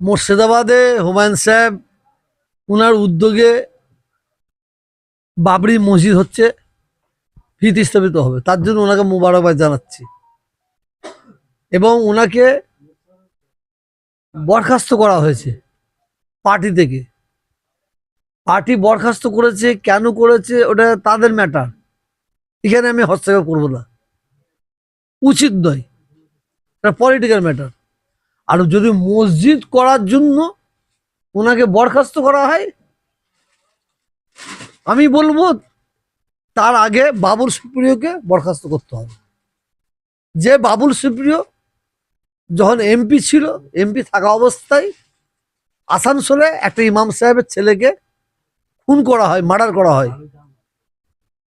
মুর্শিদাবাদে হুমায়ুন সাহেব ওনার উদ্যোগে বাবরি মসজিদ হচ্ছে ভিত স্থাপিত হবে। তার জন্য ওনাকে মুবারকবাদ জানাচ্ছি। এবং ওনাকে বরখাস্ত করা হয়েছে পার্টি থেকে। পার্টি বরখাস্ত করেছে, কেন করেছে, ওটা তাদের ম্যাটার এখানে আমি হস্তক্ষেপ করব না। উচিত নয়। এটা পলিটিক্যাল ম্যাটার আর যদি মসজিদ করার জন্য ওনাকে বরখাস্ত করা হয়, আমি বলব তার আগে বাবুল সুপ্রিয়কে বরখাস্ত করতে হবে। যে বাবুল সুপ্রিয় যখন এমপি ছিল, এমপি থাকা অবস্থায় আসানসোলে একটা ইমাম সাহেবের ছেলেকে খুন করা হয়, মার্ডার করা হয়।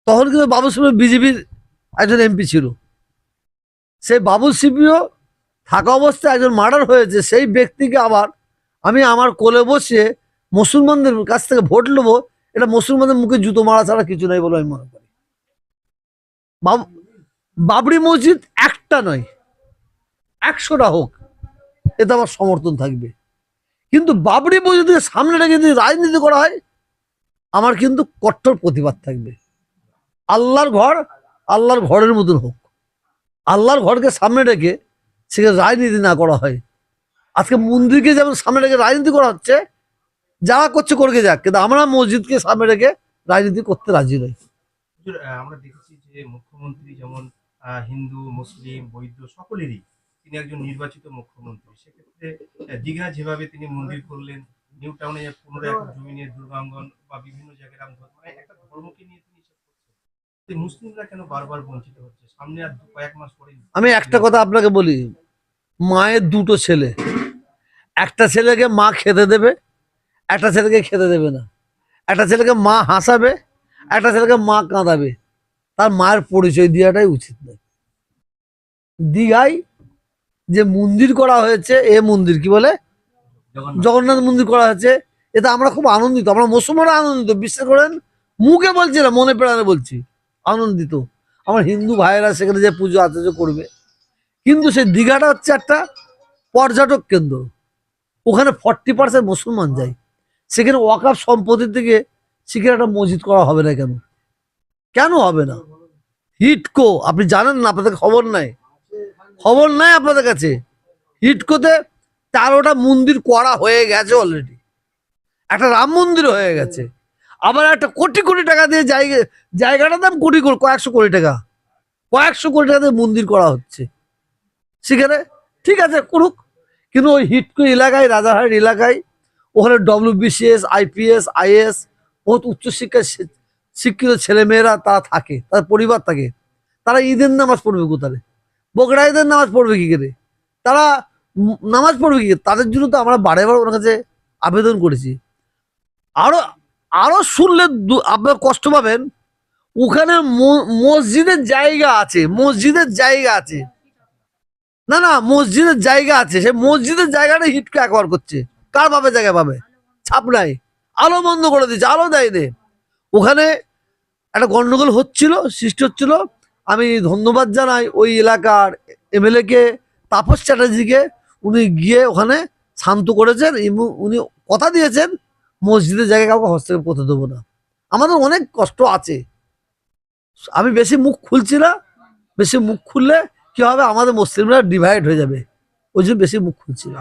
তখন কিন্তু বাবুল সুপ্রিয় বিজেপির একজন এমপি ছিল। সেই বাবুল সুপ্রিয় থাকা অবস্থায় একজন মার্ডার হয়েছে, সেই ব্যক্তিকে আবার আমি আমার কোলে বসিয়ে মুসলমানদের কাছ থেকে ভোট নেব। এটা মুসলমানদের মুখে জুতো মারা ছাড়া কিছু নাই বলে আমি মনে করি। বাব- বাবরি মসজিদ একটা নয়, একশোটা হোক, এতে আমার সমর্থন থাকবে। কিন্তু বাবরি মসজিদকে সামনে রেখে যদি রাজনীতি করা হয়, আমার কিন্তু কট্টর প্রতিবাদ থাকবে। আল্লাহর ঘর, আল্লাহর ঘরের মতন হোক। আল্লাহর ঘরকে সামনে রেখে সেখানে রাজনীতি না করা হয়। আজকে মন্দিরকে যেমন সামনে রেখে রাজনীতি করা হচ্ছে যারা করছে করকে যাক কিন্তু আমরা মসজিদকে সামনে রেখে রাজনীতি করতে রাজি নই। আমরা দেখেছি যে মুখ্যমন্ত্রী যেমন হিন্দু মুসলিম বৈদ্য সকলেরই তিনি একজন নির্বাচিত মুখ্যমন্ত্রী। সেক্ষেত্রে দীঘা যেভাবে তিনি মন্দির করলেন নিউ টাউনে পনেরো একর জমি নিয়ে দুর্গাঙ্গন বা বিভিন্ন জায়গায় রাম মানে একটা ধর্মকে নিয়ে তিনি মুসলিমরা কেন বারবার বঞ্চিত হচ্ছে? সামনে আর দু- কয়েক মাস পরে আমি একটা কথা আপনাকে বলি মায়ের দুটো ছেলে। একটা ছেলেকে মা খেতে দেবে একটা ছেলেকে খেতে দেবে না। একটা ছেলেকে মা হাসাবে একটা ছেলেকে মা কাঁদাবে। তার মায়ের পরিচয় দেওয়াটাই উচিত নয়। দীঘায় যে মন্দির করা হয়েছে এ মন্দির কি বলে? জগন্নাথ। মন্দির করা হয়েছে এতে আমরা খুব আনন্দিত। আমরা মুসলমানরা আনন্দিত বিশ্বাস করেন? মুখে বলছি না মনে প্রাণে বলছি আনন্দিত। আমার হিন্দু ভাইয়েরা সেখানে যে পুজো আচার্য করবে কিন্তু সেই দীঘাটা হচ্ছে একটা পর্যটক কেন্দ্র। ওখানে ফর্টি পার্সেন্ট মুসলমান যায়। সেখানে ওয়াকাফ সম্পত্তি থেকে সেখানে একটা মসজিদ করা হবে না কেন? কেন হবে না? হিটকো, আপনি জানেন না, আপনাদের খবর নাই। খবর নাই আপনাদের কাছে? হিটকোতে তেরোটা মন্দির করা হয়ে গেছে অলরেডি একটা রাম মন্দির হয়ে গেছে। আবার একটা কোটি কোটি টাকা দিয়ে জায়গা জায়গাটার দাম কোটি কয়েকশো কোটি টাকা। কয়েকশো কোটি টাকা দিয়ে মন্দির করা হচ্ছে। সেখানে ঠিক আছে করুক। কিন্তু ওই হিটকো এলাকায়, রাজারহাট এলাকায়, ওখানে ডব্লিউবিসিএস আইপিএস আইএস বহুত উচ্চশিক্ষায় শিক্ষিত ছেলেমেয়েরা তারা থাকে, তার পরিবার থাকে। তারা ঈদের নামাজ পড়বে কোথায়? বকরা ঈদের নামাজ পড়বে কি করে? তারা নামাজ পড়বে কি তাদের জন্য তো আমরা বারে বারে ওনার কাছে আবেদন করেছি। আরও আরও শুনলে আপনার কষ্ট পাবেন। ওখানে মসজিদের জায়গা আছে, মসজিদের জায়গা আছে। না না, মসজিদের জায়গা আছে। সে মসজিদের জায়গাটা হিটকে একবার করছে। কার পাবে জায়গা পাবে? ছাপ নাই। আলো বন্ধ করে দিচ্ছে আলো দেয়নি। ওখানে একটা গন্ডগোল হচ্ছিল, সৃষ্টি হচ্ছিল। আমি ধন্যবাদ জানাই ওই এলাকার এমএলএ কে তাপস চ্যাটার্জিকে। উনি গিয়ে ওখানে শান্ত করেছেন। এবং উনি কথা দিয়েছেন, মসজিদের জায়গায় কাউকে হস্তক্ষেপ করতে দেবো না। আমাদের অনেক কষ্ট আছে। আমি বেশি মুখ খুলছি না। বেশি মুখ খুললে কি হবে? আমাদের মুসলিমরা ডিভাইড হয়ে যাবে। ওই জন্য বেশি মুখ খুলছি না।